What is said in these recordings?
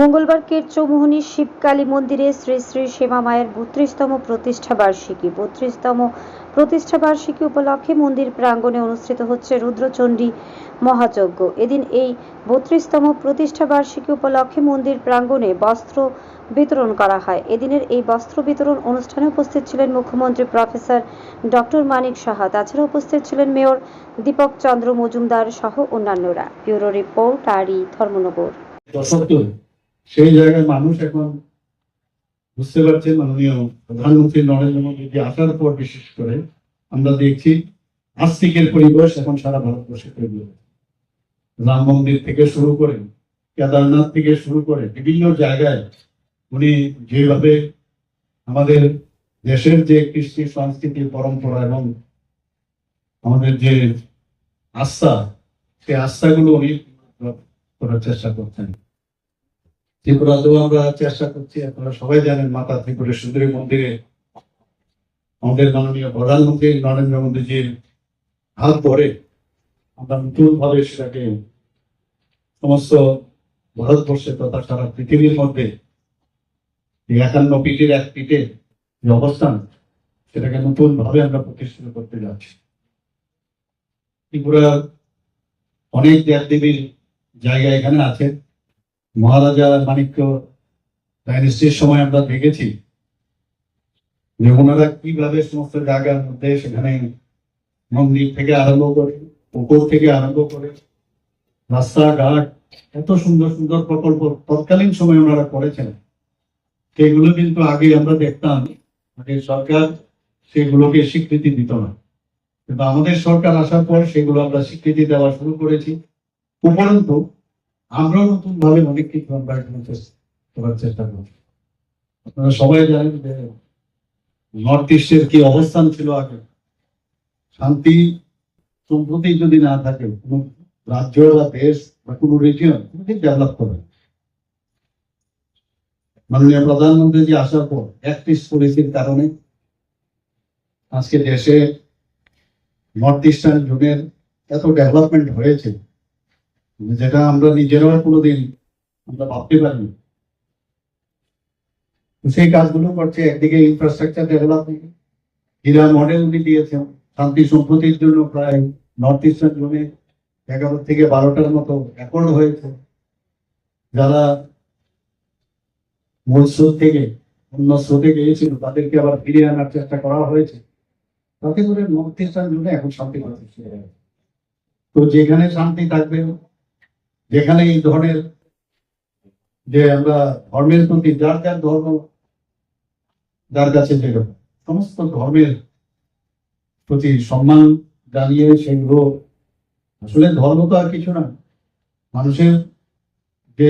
মঙ্গলবার কেট চৌমুহনী শিবকালী মন্দিরে শ্রী শ্রী শ্যামা মায়ের বত্রিশতম প্রতিষ্ঠা বার্ষিকী। বত্রিশতম প্রতিষ্ঠা বার্ষিকী উপলক্ষে মন্দির প্রাঙ্গণে অনুষ্ঠিত হচ্ছে রুদ্রচণ্ডী মহাযজ্ঞ। এদিন এই বত্রিশতম প্রতিষ্ঠা বার্ষিকী উপলক্ষে মন্দির প্রাঙ্গণে বস্ত্র বিতরণ করা হয়। এদিনের এই বস্ত্র বিতরণ অনুষ্ঠানে উপস্থিত ছিলেন মুখ্যমন্ত্রী প্রফেসর ডক্টর মানিক সাহা। তাছাড়া উপস্থিত ছিলেন মেয়র দীপক চন্দ্র মজুমদার সহ অন্যান্যরা। ব্যুরো রিপোর্ট, আরই ধর্মনগর। সেই জায়গায় মানুষ এখন বুঝতে পারছে মাননীয় প্রধানমন্ত্রী নরেন্দ্র মোদী আসার পর বিশেষ করে আমরা দেখছি আস্তিকের পরিবেশ এখন সারা ভারতবর্ষে তৈরি রাম মন্দির থেকে শুরু করে, কেদারনাথ থেকে শুরু করে বিভিন্ন জায়গায় উনি যেভাবে আমাদের দেশের যে কৃষ্টি, সংস্কৃতি, পরম্পরা এবং আমাদের যে আস্থা, সেই আস্থাগুলো উনি করার চেষ্টা করছেন। ত্রিপুরাতেও আমরা চেষ্টা করছি, আপনারা সবাই জানেন মাতা ত্রিপুরা সুন্দরী মন্দিরে, আমাদের মাননীয় প্রধানমন্ত্রী নরেন্দ্র মোদীজির হাত ধরে আমরা নতুন ভাবে সেটাকে সমস্ত ভারতবর্ষে তথা সারা পৃথিবীর মধ্যে একান্ন পিঠের এক পিঠে যে অবস্থান, সেটাকে নতুন ভাবে আমরা প্রতিষ্ঠিত করতে যাচ্ছি। ত্রিপুরার অনেক দেব দেবীর জায়গা এখানে আছে। মহারাজা মানিক্য ডাইনেস্টির সময় আমরা দেখেছি যে ওনারা কীভাবে সমস্ত জায়গার মধ্যে সেখানে মন্দির থেকে আরম্ভ করে, পুকুর থেকে আরম্ভ করে, রাস্তাঘাট, এত সুন্দর সুন্দর প্রকল্প তৎকালীন সময় ওনারা করেছেন। সেগুলো কিন্তু আগে আমরা দেখতাম আগে সরকার সেগুলোকে স্বীকৃতি দিত না। কিন্তু আমাদের সরকার আসার পর সেগুলো আমরা স্বীকৃতি দেওয়া শুরু করেছি। উপরন্তু আমরাও নতুন ভাবে অনেক কিছু আমরা এখানে করার চেষ্টা করছি আপনারা সবাই জানেন যে নর্থ ইস্টের কি অবস্থান ছিল আগে? শান্তি সম্প্রতি যদি না থাকে, কোনো রাজ্য বা দেশ বা কোনো রিজিয়ন ডেভেলপ করবে। মাননীয় প্রধানমন্ত্রী যে আসার পর একত্রিশ পলিসির কারণে আজকে দেশে নর্থ ইস্টার্ন জোনের এত ডেভেলপমেন্ট হয়েছে। যেটা আমরা নিজেরাও কোনোদিন আমরা ভাবতে পারিনি। সেই কাজগুলো করছে, একদিকে ইনফ্রাস্ট্রাকচার ডেভেলপমেন্ট হীরা মডেল উনি দিয়েছেন, শান্তি সম্প্রতির জন্য প্রায় নর্থ ইস্টার্ন জোনে এগারো থেকে বারোটার মতো অ্যাকর্ড হয়েছে। যারা মূল স্রোত থেকে, অন্য স্রোতে গিয়েছিল, তাদেরকে আবার ফিরিয়ে আনার চেষ্টা করা হয়েছে। তাতে করে নর্থ ইস্টার্ন জোনে এখন শান্তি হয়েছে। তো যেখানে শান্তি থাকবে যেখানে এই ধরনের যে আমরা ধর্মের প্রতি যার যার ধর্ম, যার কাছে যেরকম সমস্ত ধর্মের প্রতি সম্মান জানিয়ে সেগুলো আসলে ধর্ম তো আর কিছু না। মানুষের যে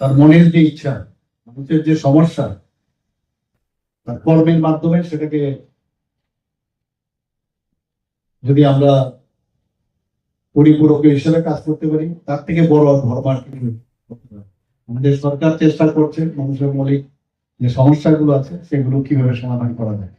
তার মনের যে ইচ্ছা, মানুষের যে সমস্যা, তার কর্মের মাধ্যমে সেটাকে যদি আমরা পরিপূরক হিসেবে কাজ করতে পারি, তার থেকে বড় ধর্ম আর করতে পারি না। আমাদের সরকার চেষ্টা করছে, মানুষের মৌলিক যে সমস্যাগুলো আছে, সেগুলো কীভাবে সমাধান করা যায়